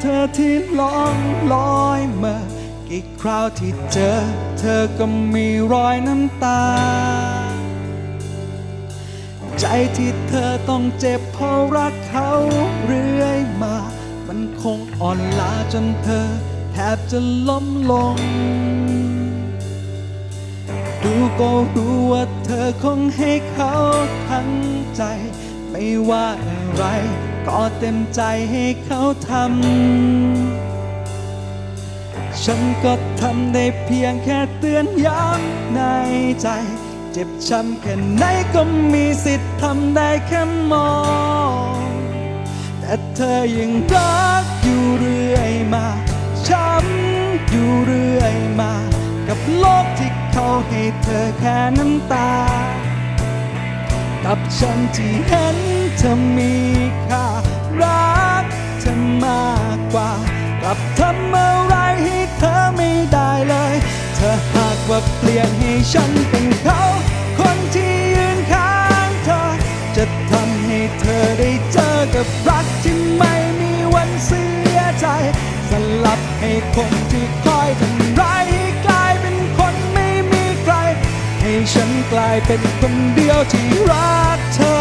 เธอที่ล่องลอยมากี่คราวที่เจอ เธอก็มีรอยน้ำตา ใจที่เธอต้องเจ็บเพราะรักเขาเรื่อยมา มันคงอ่อนล้าจนเธอ แทบจะล้มลง ดูก็รู้ว่าเธอคงให้เขาทั้งใจ ไม่ว่าอะไร ก็เต็มใจให้เขาทำ ฉันก็ทำได้เพียงแค่เตือนย้ำในใจ เจ็บช้ำแค่ไหนก็มีสิทธิ์ทำได้แค่มอง แต่เธอยังรักอยู่เรื่อยมา ช้ำอยู่เรื่อยมา กับโลกที่เขาให้เธอแค่น้ำตา กับฉันที่เห็น ธอมีค่ารักเธอมากกว่ากลับทำอะไรให้เธอไม่ได้เลย เธอหากว่าเปลี่ยนให้ฉันเป็นเขา คนที่ยืนข้างเธอ จะทำให้เธอได้เจอกับรักที่ไม่มีวันเสียใจ สลับให้คนที่คอยทำร้ายให้กลายเป็นคนไม่มีใคร ให้ฉันกลายเป็นคนเดียวที่รักเธอ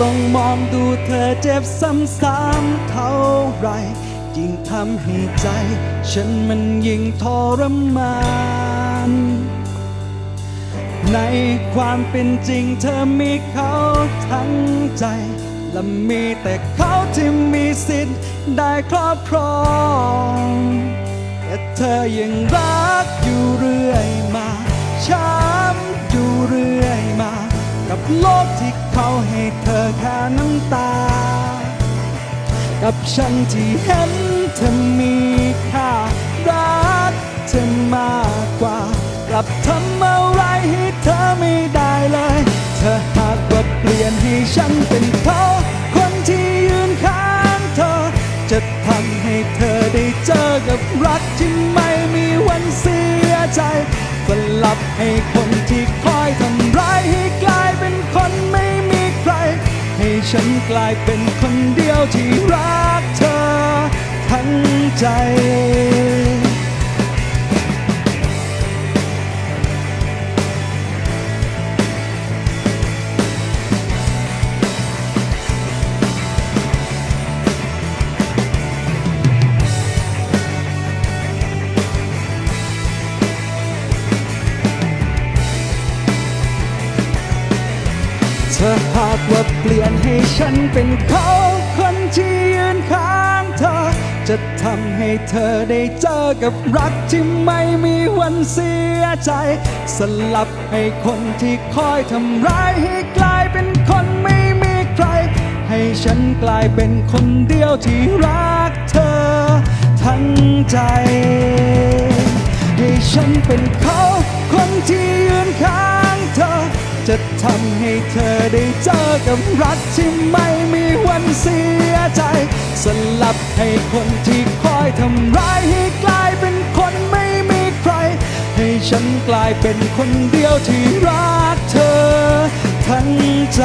ต้องมองดูเธอเจ็บซ้ำๆเท่าไร ยิ่งทำให้ใจ ฉันมันยิ่งทรมาน ในความเป็นจริงเธอมีเขาทั้งใจ และมีแต่เขาที่มีสิทธิ์ได้ครอบครอง แต่เธอยังรักอยู่เรื่อ แค่น้ำตา กับฉันที่เห็นเธอมีค่ารักเธอมากกว่ากลับทำอะไรให้เธอไม่ได้เลย เธอหากว่าเปลี่ยนให้ฉันเป็นเขาคนที่ยืนข้างเธอ จะทำให้เธอได้เจอกับรักที่ไม่มีวันเสียใจสลับให้คนที่คอย ฉันกลายเป็นคนเดียวที่รักเธอทั้งใจ ธอหากว่าเปลี่ยนให้ฉันเป็นเขาคนที่ยืนข้างเธอ จะทำให้เธอได้เจอกับรักที่ไม่มีวันเสียใจ สลับให้คนที่คอยทำร้ายให้กลายเป็นคนไม่มีใคร ให้ฉันกลายเป็นคนเดียวที่รักเธอ ทั้งใจ ให้ฉันเป็นเขา ทำให้เธอได้เจอกับรักที่ไม่มีวันเสียใจ สลับให้คนที่คอยทำร้ายให้กลายเป็นคนไม่มีใคร ให้ฉันกลายเป็นคนเดียวที่รักเธอทั้งใจ